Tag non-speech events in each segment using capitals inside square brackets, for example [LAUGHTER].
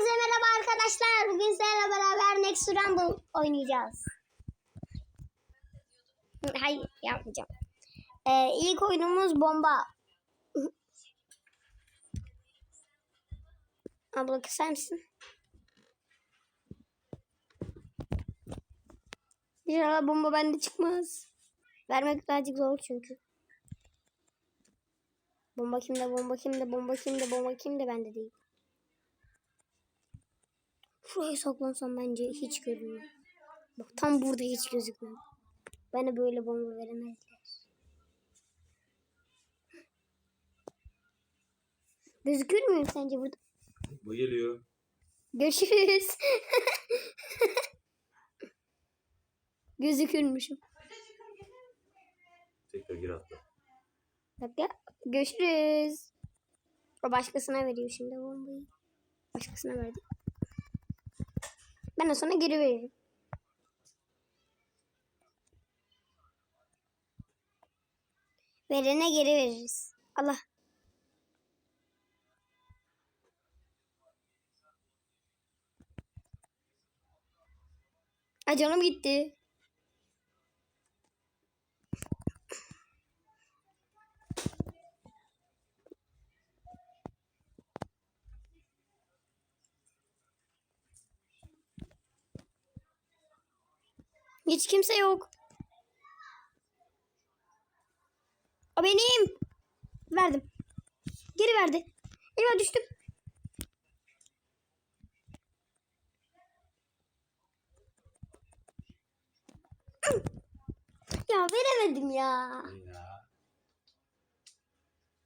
Hepinize merhaba arkadaşlar. Bugün sizlerle beraber Next Rumble oynayacağız. Hayır yapmayacağım. Ee, ilk oyunumuz bomba. Abla kısar mısın? İnşallah bomba bende çıkmaz. Vermek birazcık zor çünkü. Bomba kimde, bomba kimde, bomba kimde, bomba kimde bende değil. Şuraya saklansam bence hiç görünmüyor. Bak tam burada hiç gözükmüyor. Bana böyle bomba veremezler. Gözükür müyüm sence burada? Bu geliyor. Görüşürüz. [LAUGHS] Gözükürmüşüm. Tekrar gir atla. Dakika. Görüşürüz. O başkasına veriyor şimdi bombayı. Başkasına verdi. Ben de sonra geri veririm. Verene geri veririz. Allah. Ay canım gitti. Hiç kimse yok. O benim. Verdim. Geri verdi. Eyvah düştüm. Ya veremedim ya.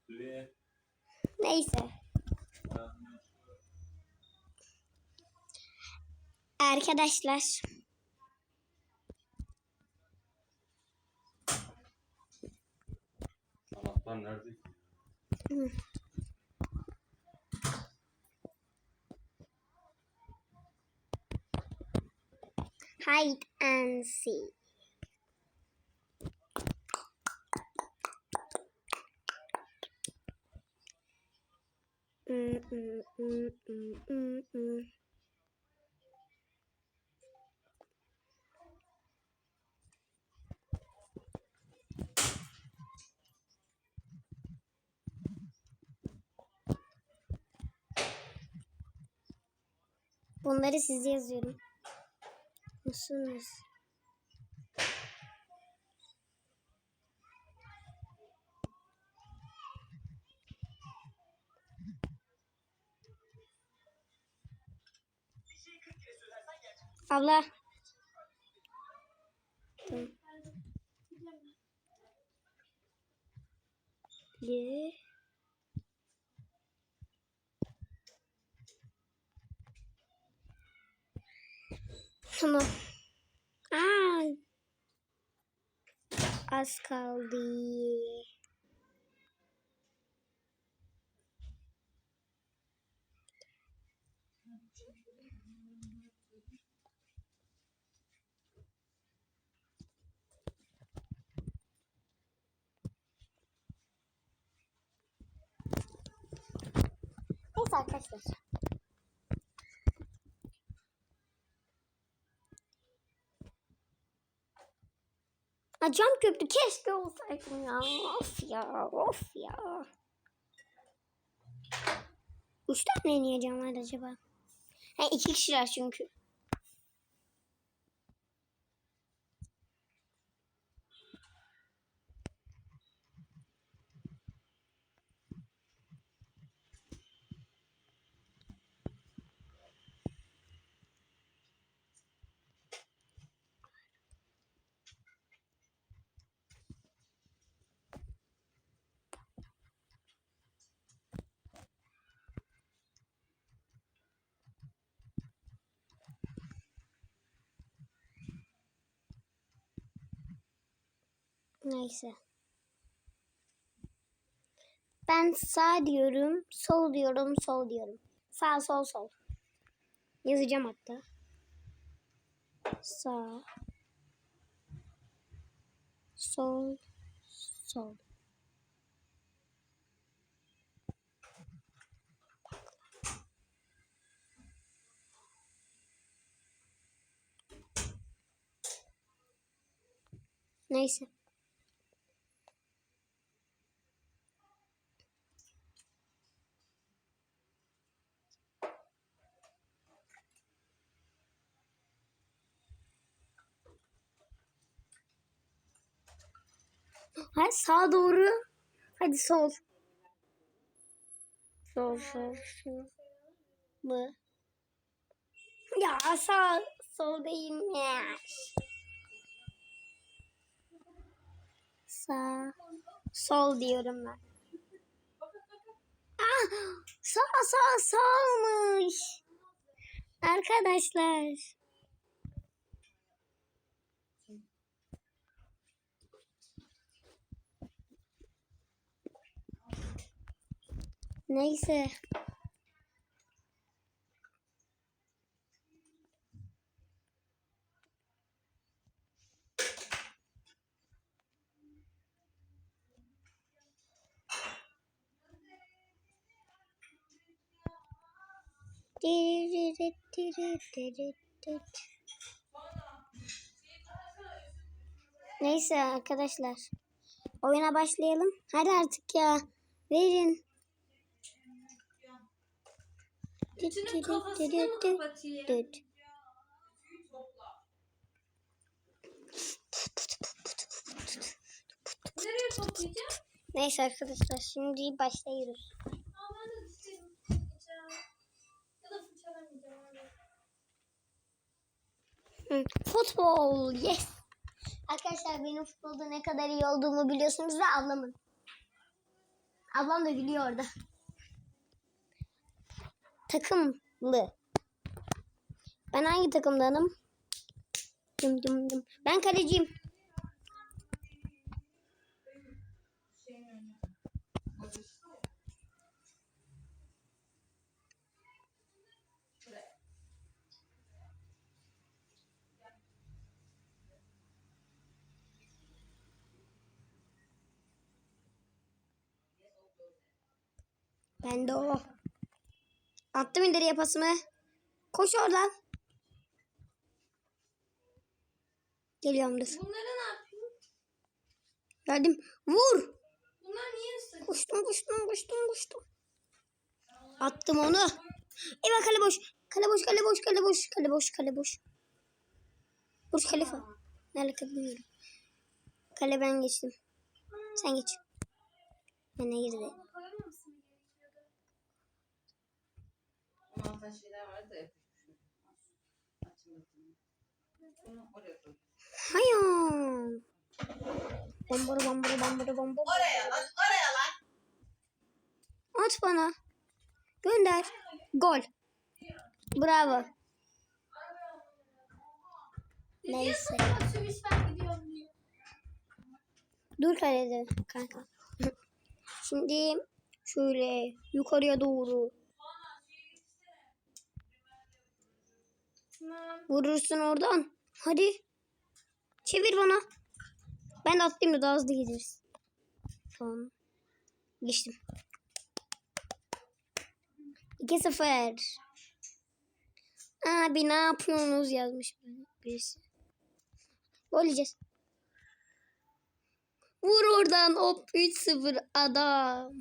Ya. Neyse. Arkadaşlar. Hide and see. Mm-mm-mm-mm-mm-mm. Bunları size yazıyorum. Musunuz? Abla. Tamam. Bir. Tamam. Aa. Az kaldı. Neyse arkadaşlar. Cam köprü keşke olsaydım ya. Of ya of ya. Üç tane niye cam var acaba? Ha, iki kişiler çünkü. Neyse. Ben sağ diyorum, sol diyorum, sol diyorum. Sağ, sol, sol. Yazacağım hatta. Sağ. Sol, sol. Neyse. Hayır sağa doğru. Hadi sol. Sol sol sol. Bu. Ya sağ sol değilmiş. Sağ. Sol diyorum ben. Ah, sağ sağ sağmış. Arkadaşlar. Neyse. Neyse arkadaşlar. Oyuna başlayalım. Hadi artık ya. Verin. Bütünün kafasını mı kapatayım? Nereye toplayacağım? Neyse arkadaşlar şimdi başlıyoruz. Da Futbol yes. Arkadaşlar benim futbolda ne kadar iyi olduğumu biliyorsunuz ve ablamın. Ablam da biliyor orada. Takımlı. Ben hangi takımdanım? Dım dım dım. Ben kaleciyim. Ben de o. Attım ileriye pasımı. Koş oradan. Geliyorum dur. Bunları ne yapayım? Geldim. Vur. Bunlar niye ısık? Koştum koştum koştum koştum. Attım onu. Evet kale boş. Kale boş kale boş kale boş kale boş kale boş. Burç Khalifa. Ne alaka bilmiyorum. Kale ben geçtim. Sen geç. Bana girdi. Altta şeyler vardı bakayım. Bunu oraya koy. Hayır. Bomburu bomburu bomburu bomburu. Oraya lan, oraya lan. At bana. Gönder. Gol. Bravo. Neyse. Dur kalede kanka. [LAUGHS] Şimdi şöyle yukarıya doğru vurursun oradan. Hadi. Çevir bana. Ben de atlayayım da daha hızlı gideriz. Tamam. Geçtim. 2-0. Abi ne yapıyorsunuz yazmış birisi. Yiyeceğiz. Vur oradan hop 3-0 adam.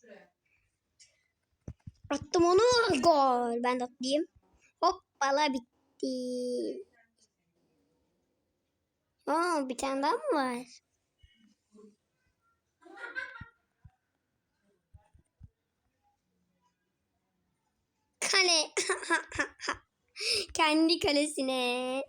Şuraya. Attım onu. Gol. Ben de atlayayım. Hoppala bitti. Aa, bir tane daha mı var? Kale. [LAUGHS] Kendi kalesine.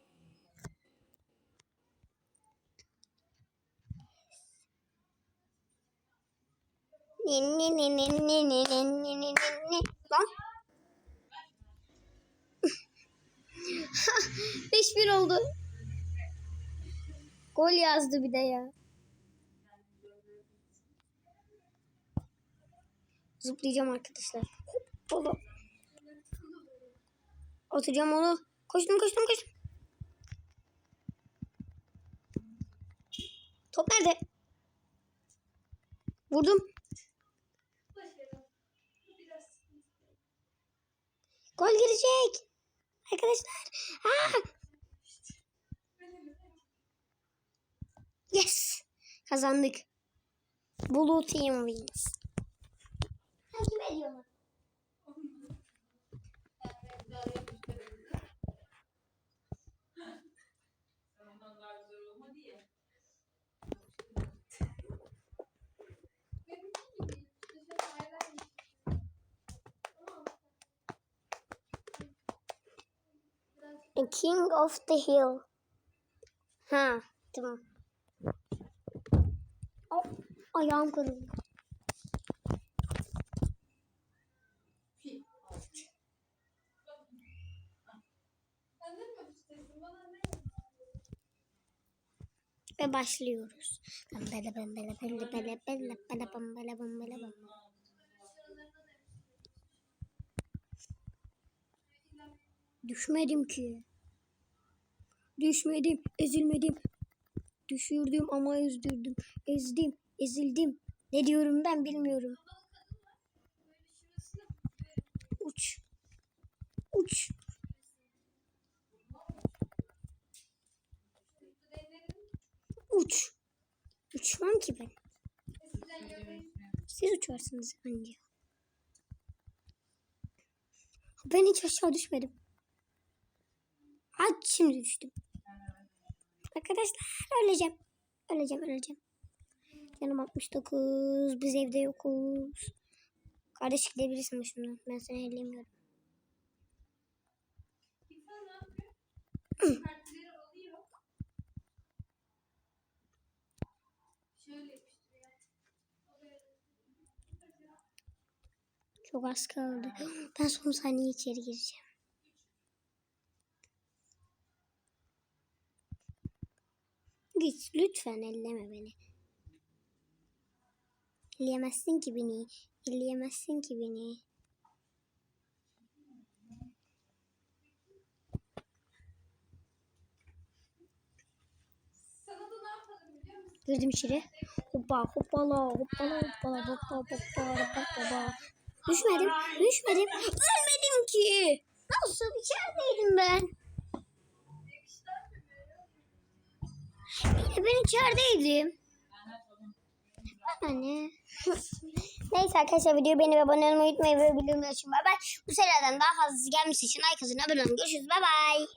Lan. [LAUGHS] 5-1 oldu. Gol yazdı bir de ya. Zıplayacağım arkadaşlar. Hoppala. Atacağım onu. Koştum koştum koştum. Top nerede? Vurdum. Boş ver. Bu biraz sıkıntı. Gol girecek. Arkadaşlar. Aa! Yes. Kazandık. Blue team wins. Takip ediyorum. The king of the hill. Ha, tamam. Oh, ayağım kırıldı. Ve başlıyoruz. Bembele bembele belle bele belle bele bembele bembele bembele. Düşmedim ki. Düşmedim, ezilmedim. Düşürdüm ama üzdürdüm. Ezdim, ezildim. Ne diyorum ben bilmiyorum. Uç. Uç. Uç. Uçmam ki ben. Siz uçarsınız anca. Ben hiç aşağı düşmedim. Ha şimdi düştüm. Arkadaşlar öleceğim. Öleceğim öleceğim. Canım 69. Biz evde yokuz. Kardeş gidebilirsin başımdan. Ben seni ellemiyorum. Çok az kaldı. Ben son saniye içeri gireceğim. Git lütfen elleme beni. Elleyemezsin ki beni. Elleyemezsin ki beni. Girdim içeri. Hoppa hoppala hoppala hoppala hoppa hoppa hoppa hoppa. Düşmedim. Düşmedim. Ölmedim ki. Nasıl içerideydim ben? Yine ben içerideydim. Bana ne? Neyse arkadaşlar videoyu beğenip abone olmayı unutmayın ve bildirimleri açın. Bay bay. Bu serilerden daha fazlası gelmesi için like atın abone olun. Görüşürüz. Bay bay.